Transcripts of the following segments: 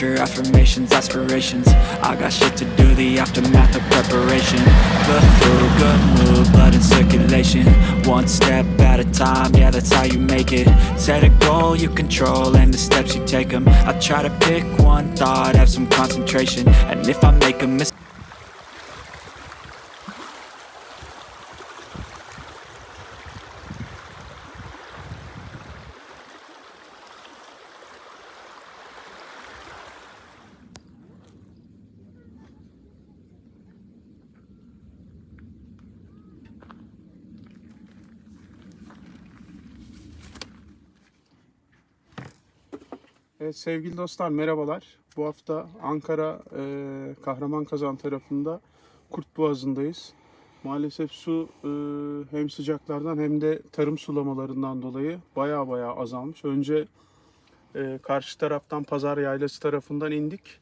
your affirmations, aspirations. I got shit to do, the aftermath of preparation. Look through, good mood, blood in circulation. One step at a time, yeah, that's how you make it. Set a goal you control and the steps you take them. I try to pick one thought, have some concentration. And if I make a mistake, Evet sevgili dostlar merhabalar. Bu hafta Ankara e, Kahraman tarafında Kurt Boğazı'ndayız. Maalesef su e, hem sıcaklardan hem de tarım sulamalarından dolayı baya baya azalmış. Önce e, karşı taraftan Pazar Yaylası tarafından indik.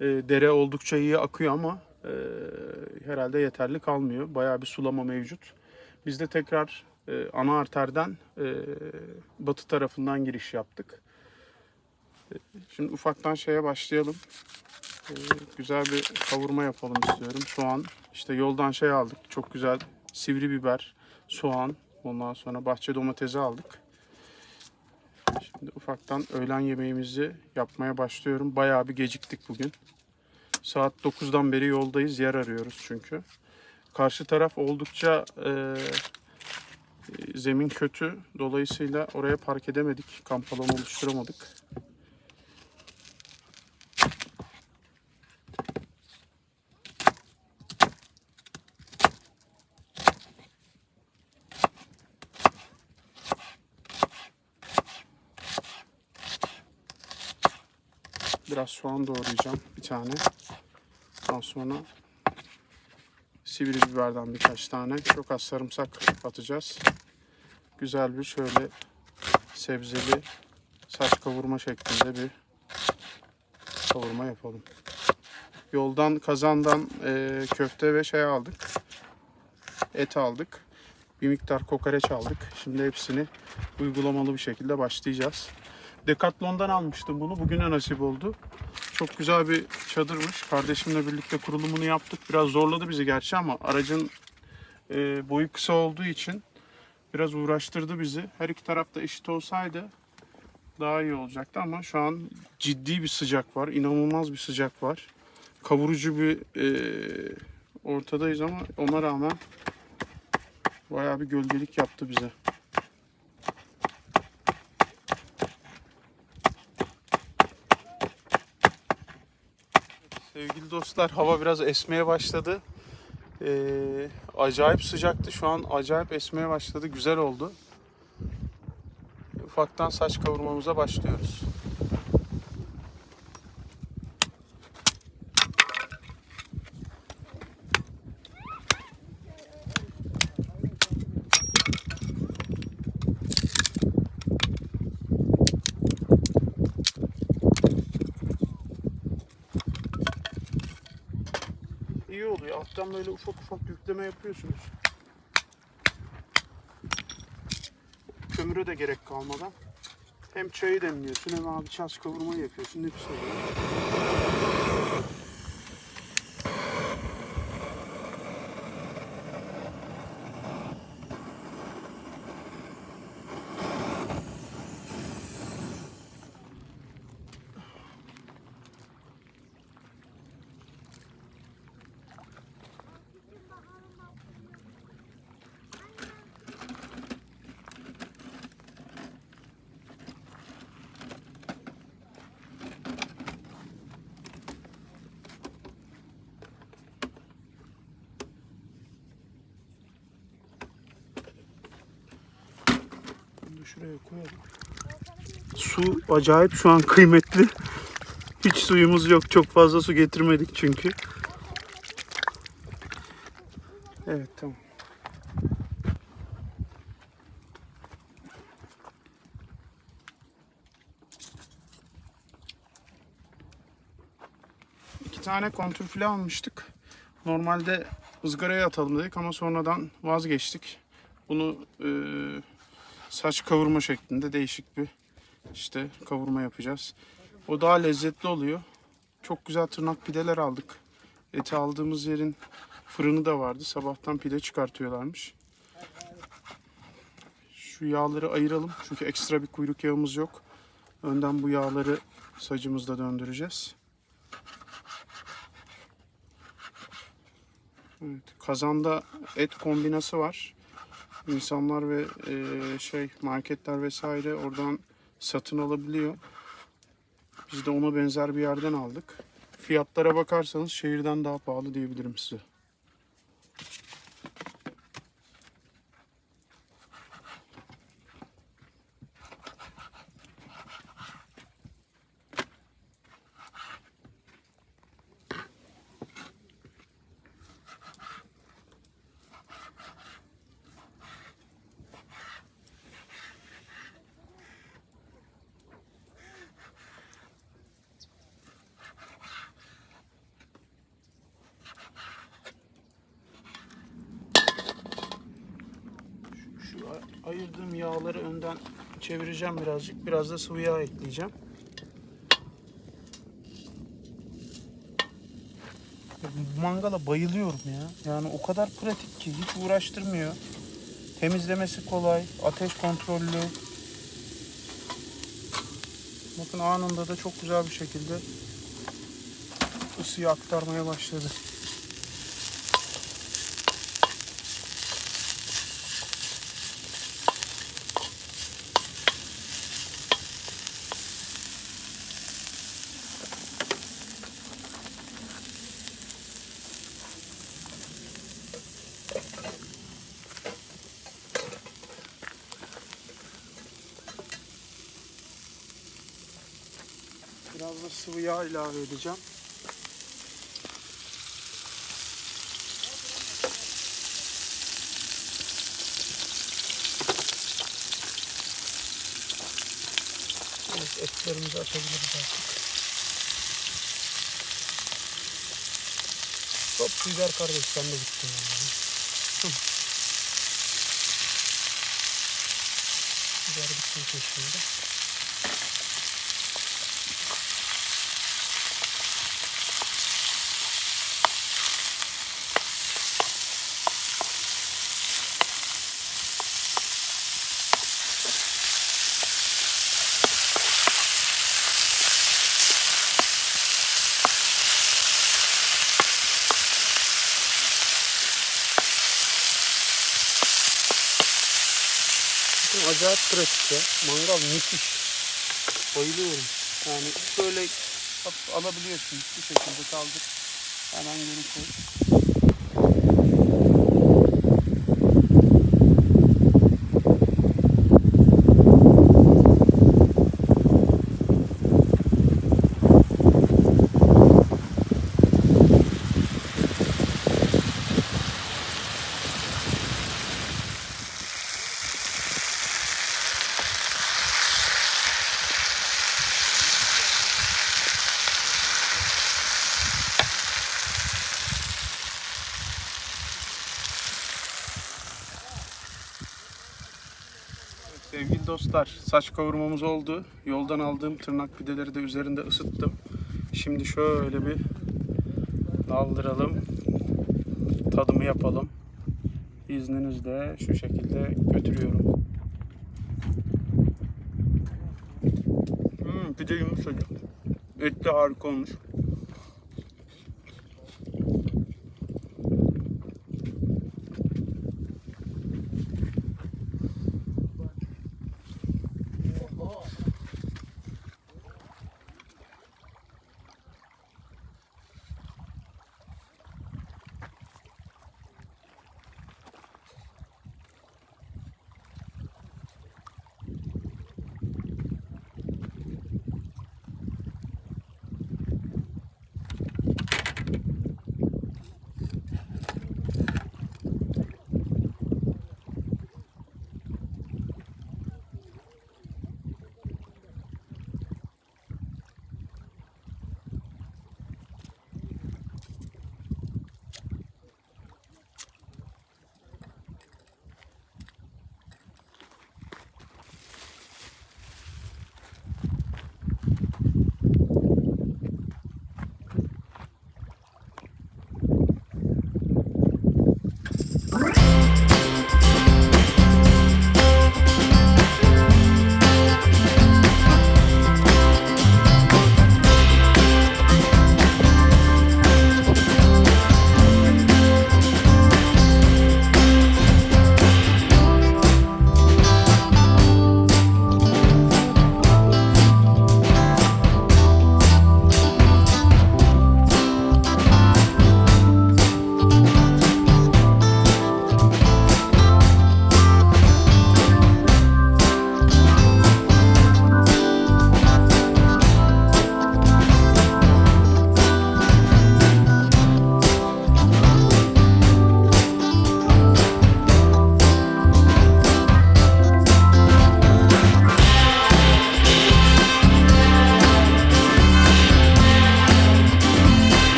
E, dere oldukça iyi akıyor ama e, herhalde yeterli kalmıyor. Baya bir sulama mevcut. Biz de tekrar e, ana arterden e, batı tarafından giriş yaptık. Şimdi ufaktan şeye başlayalım. Ee, güzel bir kavurma yapalım istiyorum. Soğan, işte yoldan şey aldık. Çok güzel sivri biber, soğan, ondan sonra bahçe domatesi aldık. Şimdi ufaktan öğlen yemeğimizi yapmaya başlıyorum. Bayağı bir geciktik bugün. Saat 9'dan beri yoldayız. Yer arıyoruz çünkü. Karşı taraf oldukça e, zemin kötü. Dolayısıyla oraya park edemedik. Kamp alanı oluşturamadık. Biraz soğan doğrayacağım bir tane. Daha sonra sivri biberden birkaç tane. Çok az sarımsak atacağız. Güzel bir şöyle sebzeli saç kavurma şeklinde bir kavurma yapalım. Yoldan kazandan e, köfte ve şey aldık. Et aldık. Bir miktar kokoreç aldık. Şimdi hepsini uygulamalı bir şekilde başlayacağız. Decathlon'dan almıştım bunu. Bugüne nasip oldu. Çok güzel bir çadırmış. Kardeşimle birlikte kurulumunu yaptık. Biraz zorladı bizi gerçi ama aracın e, boyu kısa olduğu için biraz uğraştırdı bizi. Her iki tarafta eşit olsaydı daha iyi olacaktı ama şu an ciddi bir sıcak var. İnanılmaz bir sıcak var. Kavurucu bir e, ortadayız ama ona rağmen bayağı bir gölgelik yaptı bize. Sevgili dostlar hava biraz esmeye başladı. Ee, acayip sıcaktı şu an acayip esmeye başladı güzel oldu. Ufaktan saç kavurmamıza başlıyoruz. Alttan böyle ufak ufak yükleme yapıyorsunuz. Kömüre de gerek kalmadan. Hem çayı demliyorsun hem abi çaz kavurmayı yapıyorsun. Nefis oluyor. Şuraya koyalım. Su acayip şu an kıymetli. Hiç suyumuz yok. Çok fazla su getirmedik çünkü. Evet tamam. İki tane kontrfile almıştık. Normalde ızgaraya atalım dedik ama sonradan vazgeçtik. Bunu e, saç kavurma şeklinde değişik bir işte kavurma yapacağız. O daha lezzetli oluyor. Çok güzel tırnak pideler aldık. Eti aldığımız yerin fırını da vardı. Sabahtan pide çıkartıyorlarmış. Şu yağları ayıralım. Çünkü ekstra bir kuyruk yağımız yok. Önden bu yağları sacımızda döndüreceğiz. Evet, kazanda et kombinası var. İnsanlar ve e, şey marketler vesaire oradan satın alabiliyor. Biz de ona benzer bir yerden aldık. Fiyatlara bakarsanız şehirden daha pahalı diyebilirim size. Şu a- ayırdığım yağları önden çevireceğim birazcık. Biraz da sıvı yağ ekleyeceğim. Mangala bayılıyorum ya. Yani o kadar pratik ki hiç uğraştırmıyor. Temizlemesi kolay, ateş kontrollü. Bakın anında da çok güzel bir şekilde ısıyı aktarmaya başladı. Sıvı yağ ilave edeceğim. Evet, etlerimizi atabiliriz artık. Hop biber kardeş sen de gittin yani. Biber bitsin peşinde. Acayip pratik ya. Mangal müthiş. Bayılıyorum. Yani şöyle hop alabiliyorsun. Bu şekilde kaldır. Hemen geri koy. Sevgili dostlar, saç kavurmamız oldu. Yoldan aldığım tırnak pideleri de üzerinde ısıttım. Şimdi şöyle bir daldıralım. Tadımı yapalım. İzninizle şu şekilde götürüyorum. Hmm, pide yumuşacık. Et de harika olmuş.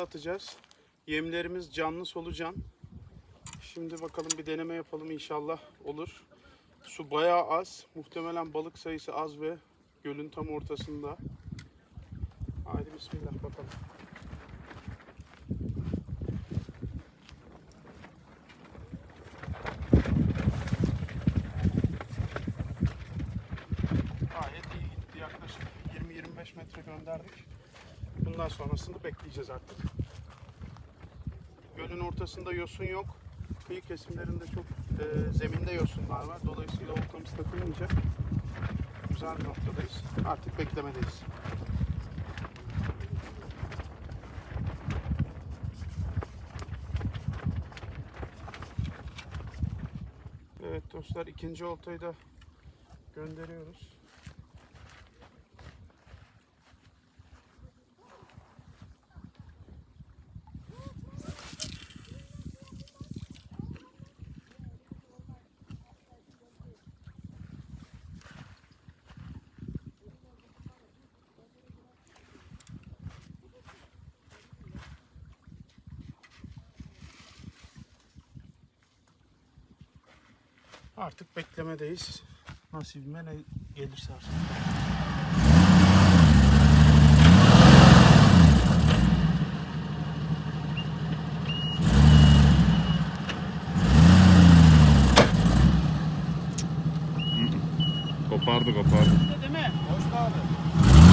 Atacağız. Yemlerimiz canlı solucan. Şimdi bakalım bir deneme yapalım inşallah olur. Su bayağı az. Muhtemelen balık sayısı az ve gölün tam ortasında. Haydi bismillah bakalım. Gayet iyi gitti. Yaklaşık 20-25 metre gönderdik. Bundan sonrasını bekleyeceğiz artık. Gölün ortasında yosun yok. Kıyı kesimlerinde çok e, zeminde yosunlar var. Dolayısıyla oltamız takılmayacak. Güzel bir noktadayız. Artık beklemedeyiz. Evet dostlar ikinci oltayı da gönderiyoruz. Artık beklemedeyiz. Nasibime ne gelirse artık. Kopardı kopardı. Değil mi? Hoş abi.